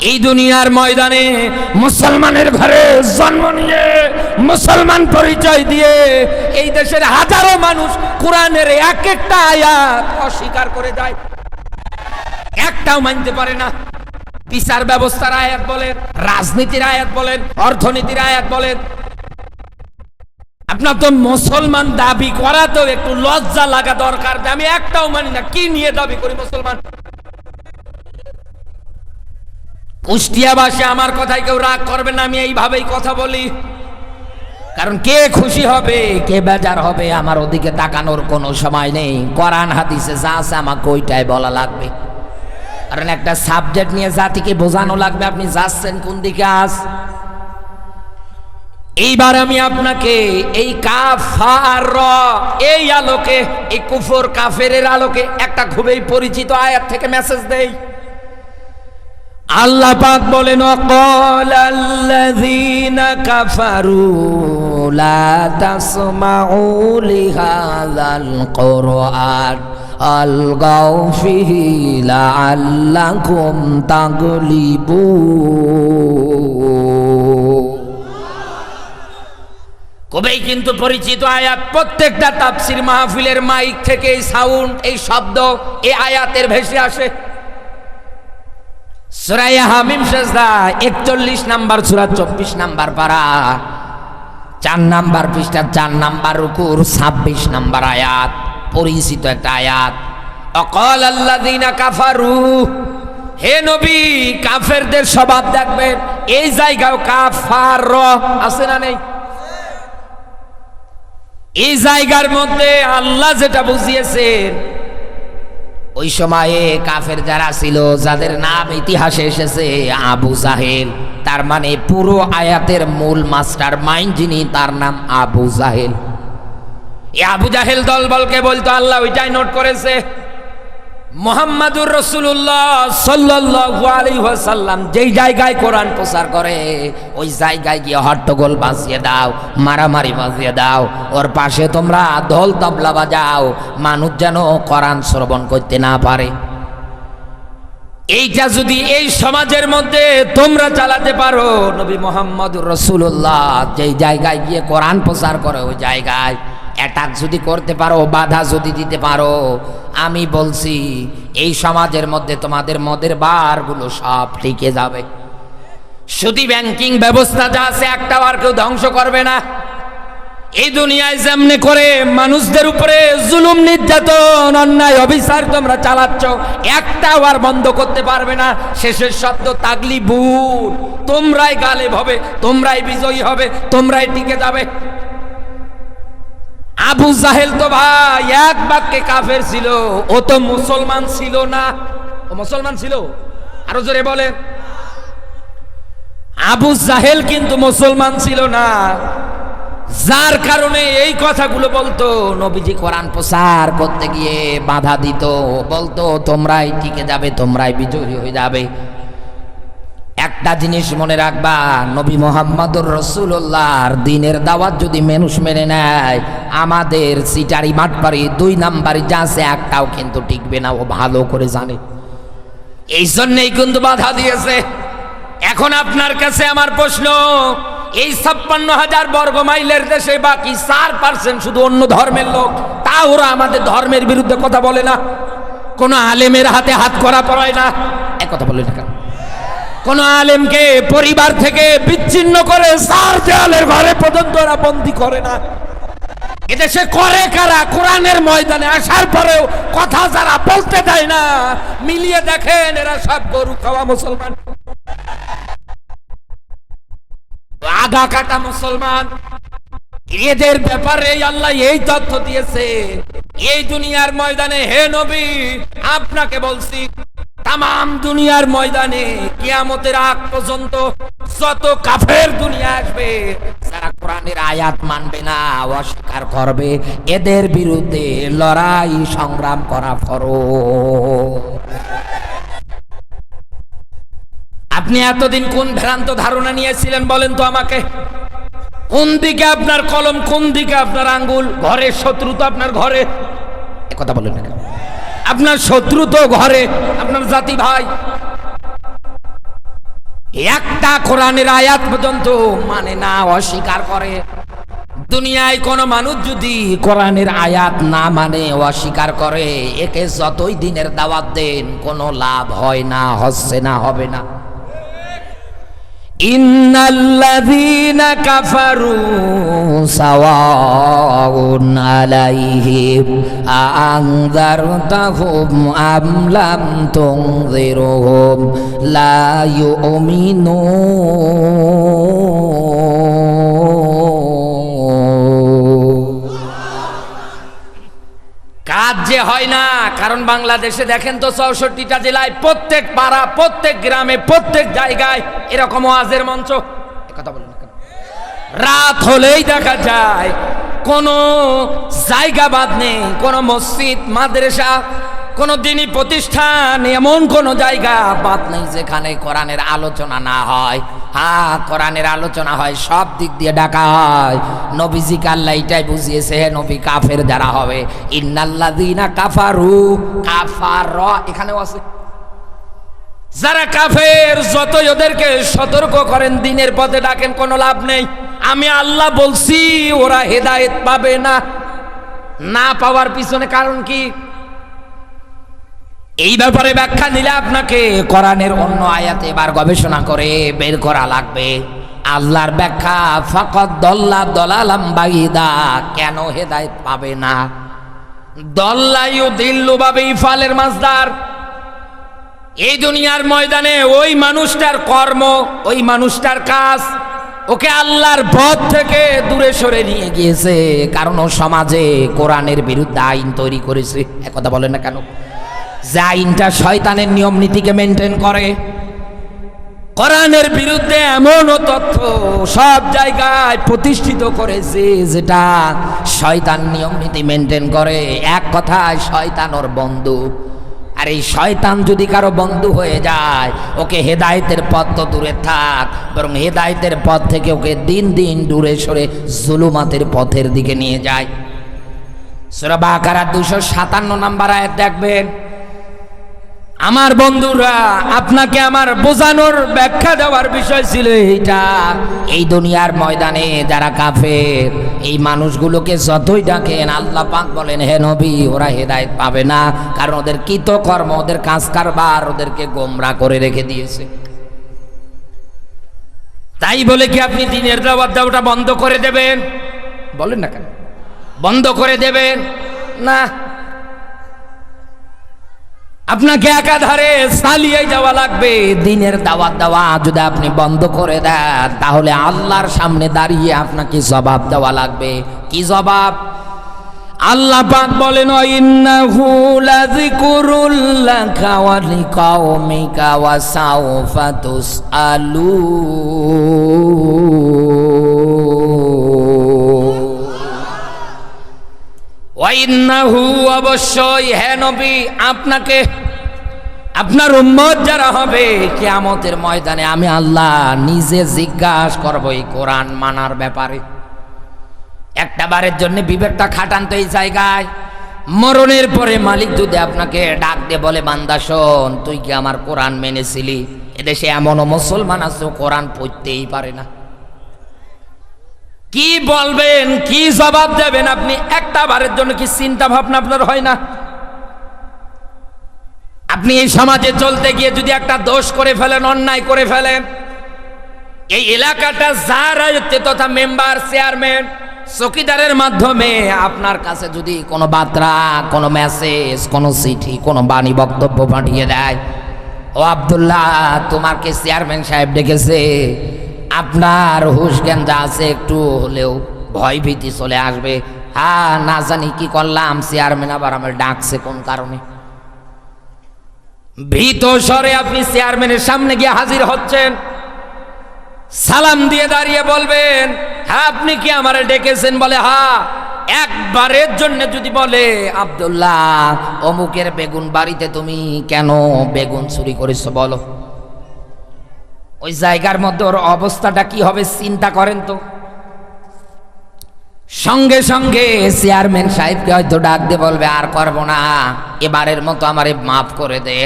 এই দুনিয়ার ময়দানে মুসলমানের ঘরে জন্ম নিয়ে মুসলমান পরিচয় দিয়ে এই দেশের হাজারো মানুষ কোরআনের এক একটা আয়াত অস্বীকার করে যায়। একটাও মানতে পারে না। বিচার ব্যবস্থার আয়াত বলেন, রাজনীতির আয়াত বলেন, অর্থনীতির আয়াত বলেন। আপনার তো মুসলমান দাবি করা তো একটু লজ্জা লাগা দরকার আমি একটাও মানি না। কি নিয়ে দাবি করি মুসলমান? কুষ্টিয়াবাসী আমার কথায় কেউ রাগ করবে না, আমি এইভাবেই কথা বলি। কারণ কে খুশি হবে, কে বেজার হবে, আমার ওদিকে তাকানোর কোনো সময় নেই। কোরআন, হাদিসে যা আছে আমাকে ওইটাই বলা লাগবে। কারণ একটা সাবজেক্ট নিয়ে জাতিকে বোঝানো লাগবে, আপনি যাচ্ছেন কোন দিকে আস এইবার আমি আপনাকে এই কাফার এই আলোকে, এই কুফর কাফেরের আলোকে একটা খুবই পরিচিত আয়াত থেকে মেসেজ দেই। আল্লাহ পাক বলেন, অকল আল্লাযীনা কাফারু লা কবেই কিন্তু পরিচিত আয়াত, প্রত্যেকটা তাফসির মাহফিলের মাইক থেকে এই সাউন্ড, এই শব্দ, এই আয়াতের ভেসে আসে। সুরাইয়া হামিম সেজদা, একচল্লিশ নাম্বার সুরা, চব্বিশ নাম্বার পারা। চার নাম্বার পৃষ্ঠা, চার নাম্বার রুকুর, ছাব্বিশ নাম্বার আয়াত, পরিচিত একটা আয়াত। অকল আল্লাদিনা কাফারু, হে নবী, কাফেরদের স্বভাব দেখবেন, এই জায়গাও কাফার আছে না নেই? এই জায়গার মধ্যে আল্লাহ যেটা বুঝিয়েছেন ওই সময়ে কাফের যারা ছিল, যাদের নাম ইতিহাসে এসেছে, আবু জাহেল। তার মানে পুরো আয়াতের মূল মাস্টার মাইন্ড যিনি, তার নাম আবু জাহেল। এই আবু জাহেল দলবলকে বলতো, আল্লাহ ওইটাই নোট করেছে। মোহাম্মদুর রসুল্লাহ আলাইহি যেই জায়গায় কোরআন প্রচার করে, ওই জায়গায় গিয়ে হট্টগোল বাজিয়ে দাও, মারামারি বাজিয়ে দাও, ওর পাশে তোমরা ঢোল তবলা বাজাও, মানুষ যেন কোরআন শ্রবণ করতে না পারে। এইটা যদি এই সমাজের মধ্যে তোমরা চালাতে পারো, নবী মোহাম্মদ রসুল্লাহ যেই জায়গায় গিয়ে কোরআন প্রচার করে, ওই জায়গায় অ্যাটাক যদি করতে পারো, বাধা যদি দিতে পারো আমি বলছি, এই সমাজের মধ্যে তোমাদের মদের বারগুলো সব টিকে যাবে। শুধু ব্যাংকিং ব্যবস্থা যা আছে একটাও আর কেউ ধ্বংস করবে না। এই দুনিয়ায় যেমনি করে মানুষদের উপরে জুলুম, নির্যাতন, অন্যায়, অবিচার তোমরা চালাচ্ছ, একটাও আর বন্ধ করতে পারবে না। শেষের শব্দ তাগলি বুট তোমরাই গালেব হবে, তোমরাই বিজয়ী হবে, তোমরাই টিকে যাবে। আবু জাহেল তো ভাই, এক বাক্যে কাফের ছিল। ও তো মুসলমান ছিল না। ও মুসলমান ছিল? আরও জোরে বলে আবু জাহেল কিন্তু মুসলমান ছিল না। যার কারণে এই কথাগুলো বলতো, নবীজি কোরআন প্রচার করতে গিয়ে বাধা দিত। বলতো, তোমরাই টিকে যাবে, তোমরাই বিজয়ী হয়ে যাবে। একটা জিনিস মনে রাখবা, নবী মোহাম্মদুর রসুল্লাহর দিনের দাওয়াত যদি মানুষ মেনে নেয়, আমাদের সিটারি মাঠপাড়ি দুই নাম্বারি যা আছে একটাও কিন্তু টিকবে না, ও ভালো করে জানে। এই জন্যেই কিন্তু বাধা দিয়েছে। এখন আপনার কাছে আমার প্রশ্ন, এই ছাপ্পান্ন হাজার বর্গ মাইলের দেশে বাকি চার পার্সেন্ট শুধু অন্য ধর্মের লোক, তা ওরা আমাদের ধর্মের বিরুদ্ধে কথা বলে না। কোনো আলেমের হাতে হাত করা পড়ায় না। এক কথা বলে না কেন আলেমকে পরিবার থেকে বিচ্ছিন্ন করে সার দেয়ালের ঘরে পর্যন্ত ওরা বন্দি করে না। এদেশে করে কারা? কোরআনের ময়দানে আসার পরেও কথা যারা বলতে দেয় না, মিলিয়ে দেখেন এরা সব গরু খাওয়া মুসলমান। আগা কাটা মুসলমান। এদের ব্যাপারে আল্লাহ এই তথ্য দিয়েছে। এই দুনিয়ার ময়দানে, হে নবী, আপনাকে বলছি তাম দুনিয়ার ময়দানে কিয়ামতের আগ পর্যন্ত যত কাফের দুনিয়া আসবে, যারা কোরআনের আয়াত মানবে না, অস্বীকার করবে, এদের বিরুদ্ধে লড়াই সংগ্রাম করা ফরো আপনি এতদিন কোন ভ্রান্ত ধারণা নিয়েছিলেন বলেন তো আমাকে? কোন দিকে আপনার কলম, কোন দিকে আপনার আঙ্গুল? ঘরের শত্রু তো আপনার ঘরে। কথা বলেন না? আপনার শত্রু তো ঘরে, আপনার জাতি ভাই। একটা কোরআনের আয়াত পর্যন্ত মানে না, অস্বীকার করে। দুনিয়ায় কোনো মানুষ যদি কোরআনের আয়াত না মানে অস্বীকার করে, একে যতই দিনের দাওয়াত দেন, কোনো লাভ হয় না, হচ্ছে না, হবে না। ইন্নাল্লাযীনা কাফারু সাওয়াউন আলাইহিম আআনযারতাহুম আম লাম তুনযিরহুম লা ইউমিনুন। যে হয় না, কারণ বাংলাদেশে দেখেন তো চৌষট্টিটা জেলায় প্রত্যেক পাড়া, প্রত্যেক গ্রামে, প্রত্যেক জায়গায় এরকম ওয়াজের মঞ্চ। কথা বলেন রাত হলেই দেখা যায়, কোনো জায়গা বাদ নেই, কোনো মসজিদ, মাদ্রাসা, কোনো দিনই প্রতিষ্ঠান, এমন কোনো জায়গা বাদ নেই যেখানে কোরআনের আলোচনা না হয়। হ্যাঁ কোরআনের আলোচনা হয়, সব দিক দিয়ে ডাকা হয়। নবীজি কাল্লা এটাই বুঝিয়েছে, হে নবী, কাফের যারা হবে, ইন্নাল্লাযীনা কাফারু কাফার এখানেও আছে। যারা কাফের, যতই ওদেরকে সতর্ক করেন, দিনের পথে ডাকেন, কোনো লাভ নেই। আমি আল্লাহ বলছি, ওরা হেদায়েত পাবে না। না পাওয়ার পিছনে কারণ কি? এই ব্যাপারে ব্যাখ্যা নিলে আপনাকে কোরআনের অন্য আয়াতে এবার গবেষণা করে বের করা লাগবে। আল্লাহর ব্যাখ্যা ফাকত দল্লা দলালাম বাইদা কেন হেদায়েত পাবে না? দল্লায়ু দিল্লু বাবে ইফালের মাসদার এই দুনিয়ার ময়দানে ওই মানুষটার কর্ম, ওই মানুষটার কাজ, ওকে আল্লাহর পথ থেকে দূরে সরে নিয়ে গিয়েছে। কারণ ও সমাজে কোরআনের বিরুদ্ধে আইন তৈরি করেছে। একথা বলে না কেন? যে আইনটা শয়তানের নিয়ম নীতিকে মেনটেন করে। কোরআনের বিরুদ্ধে এমনও তথ্য সব জায়গায় প্রতিষ্ঠিত করেছে যেটা শয়তান নিয়ম নীতি মেনটেন করে। এক কথায় শয়তান ওর বন্ধু। আর এই শয়তান যদি কারও বন্ধু হয়ে যায়, ওকে হেদায়েতের পথ তো দূরে থাক, বরং হেদায়েতের পথ থেকে ওকে দিন দিন দূরে সরে জুলুমাতের পথের দিকে নিয়ে যায়। সুরা বাকারা দুশো সাতান্ন নাম্বার আয়াত দেখবেন আমার বন্ধুরা, আপনাকে আমার বোঝানোর ব্যাখ্যা দেওয়ার বিষয় ছিল এইটা। এই দুনিয়ার ময়দানে যারা কাফের, এই মানুষগুলোকে যতই ডাকেন, আল্লাহ পাক বলেন, হে নবী, ওরা হেদায়ত পাবে না। কারণ ওদের কৃত কর্ম ওদের কাজ কারবার ওদেরকে গোমরা করে রেখে দিয়েছে। তাই বলে কি আপনি দিনের দাওয়াত দেওয়াটা বন্ধ করে দেবেন? বলেন না কেন? বন্ধ করে দেবেন? না আপনাকে একাধারে চালিয়ে যাওয়া লাগবে। দিনের দাওয়াত দেওয়া যদি আপনি বন্ধ করে দেন, তাহলে আল্লাহর সামনে দাঁড়িয়ে আপনাকে জবাব দেওয়া লাগবে। কি জবাব? আল্লাহ পাক বলেন, ইন্নাহু লাযিকরুল ওয়া লিকাওমিকা ওয়া সাওফা ওয়াইন্নাহু অবশ্যই, হে নবী, আপনাকে, আপনার উম্মত যারা হবে কিয়ামতের ময়দানে আমি আল্লাহ নিজে জিজ্ঞাসা করব এই কোরআন মানার ব্যাপারে। একটা বারের জন্য বিবেকটা খাটান তো এই জায়গায়। মরণের পরে মালিক যদি আপনাকে ডাক দিয়ে বলে, বান্দা শোন, তুই কি আমার কোরআন মেনেছিলি? এদেশে এমনও মুসলমান আছে কোরআন পড়তেই পারে না। কি বলবেন, কি জবাব দেবেন আপনি? একটা বারের জন্য কি চিন্তা ভাবনা আপনার হয় না? আপনি এই সমাজে চলতে গিয়ে যদি একটা দোষ করে ফেলেন, অন্যায় করে ফেলেন, এই এলাকাটা যার আয়ত্তে তথা মেম্বার, চেয়ারম্যান, চকিদারের মাধ্যমে আপনার কাছে যদি কোনো বার্তা, কোনো মেসেজ, কোনো চিঠি, কোনো বাণী, বক্তব্য পাঠিয়ে দেয়, ও আব্দুল্লাহ তোমাকে চেয়ারম্যান সাহেব ডেকেছে? আপনার হুশ জ্ঞান যা আছে একটু হলেও ভয় ভীতি চলে আসবে। হ্যাঁ না জানি কি করলাম চেয়ারম্যান আবার আমার ডাকছে কোন কারণে। ভীত স্বরে আপনি চেয়ারম্যানের সামনে গিয়ে হাজির হচ্ছেন। সালাম দিয়ে দাঁড়িয়ে বলবেন হ্যাঁ আপনি কি আমারে ডেকেছেন? বলে হ্যাঁ একবারের জন্য যদি বলে, আব্দুল্লাহ, অমুকের বেগুন বাড়িতে তুমি কেন বেগুন চুরি করেছ? বলো। ওই জায়গার মধ্যে ওর অবস্থাটা কি হবে চিন্তা করেন তো। সঙ্গে সঙ্গে চেয়ারম্যান সাহেবকে হয়তো ডাক দিয়ে বলবে, আর করব না। এবারের মতো আমারে মাফ করে দে